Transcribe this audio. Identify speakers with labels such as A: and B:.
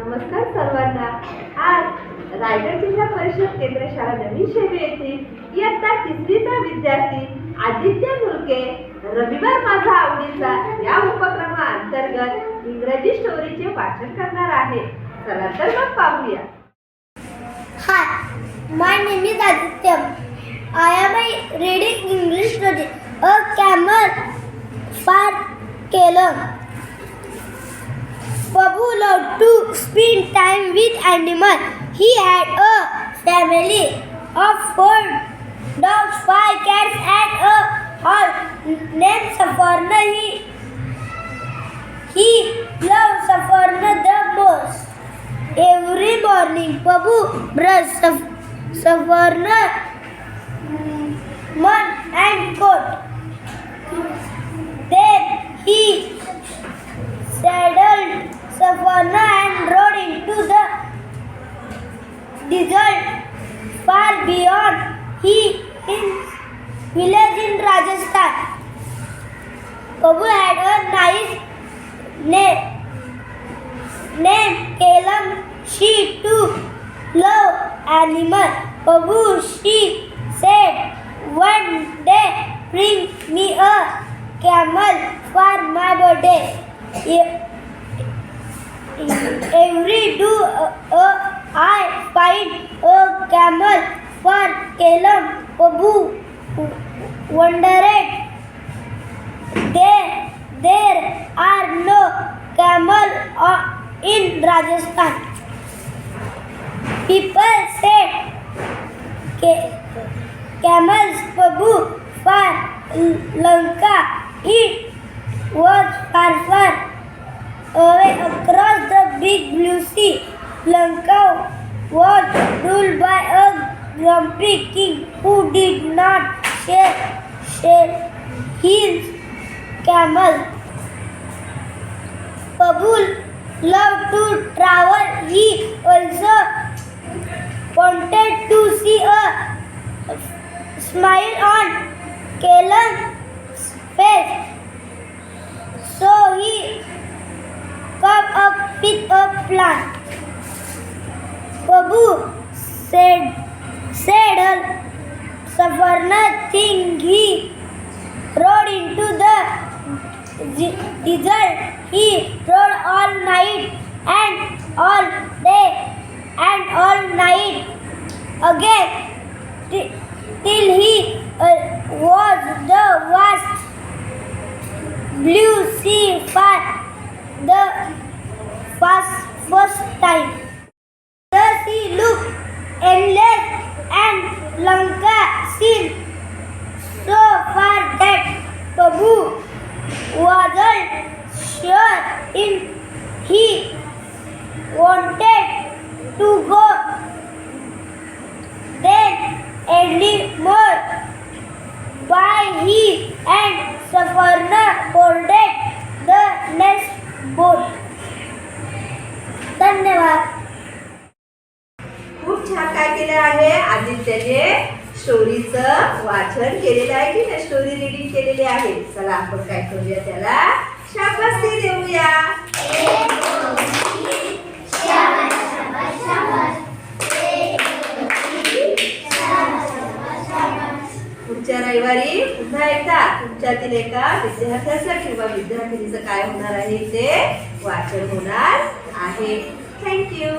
A: नमस्कार सर्वांना. आज रायगड जिल्हा परिषद केंद्र शाळा नवीन शेवे येथील इयत्ता तिसरीचा विद्यार्थी आदित्य मुलके रविवार माझा आवडीचा या उपक्रमाअंतर्गत इंग्रजी स्टोरीचे वाचन करणार आहे. चला तर मग पाहूया.
B: Hi, my name is Aditya. I am spend time with animals. He had a family of four dogs, five cats, and a horse named Safarna. He, he loved Safarna the most. Every morning, Babu brushed Saf- Safarna mm, mud and coat. Then he saddled Safarna and rode into the desert far beyond he in village in Rajasthan. Babu had a nice name named Kalam. She too loved animals. Babu, she said, one day bring me a camel for my birthday. Every do uh, uh, I find a camel for Kalam. Babu wondered there, there are no camel uh, in Rajasthan. People said ca- camels Babu for Lanka. It was far, far away across the big blue sea. Lanka was ruled by a grumpy king who did not share, share camel. Babul loved to travel. He also wanted to see a smile on Kalan's face. So he come up with a plan. Babu said, said Savarna thing he rode into the the desert. He rode all night and all day and all night again ti- till he uh, was the vast blue sea to go. Then anymore. By he and Safarna boarded the next boat. धन्यवाद.
A: खूप छान काय केलं आहे? आदित्यने स्टोरीचं वाचन केलेलं आहे की नाही? स्टोरी रिडिंग केलेली आहे. चला आपण काय करूया त्याला? शाबासकी देऊया. तुमच्यातील एका विद्यार्थ्याचं किंवा विद्यार्थिनीचं काय होणार आहे ते वाचन होणार आहे. थँक्यू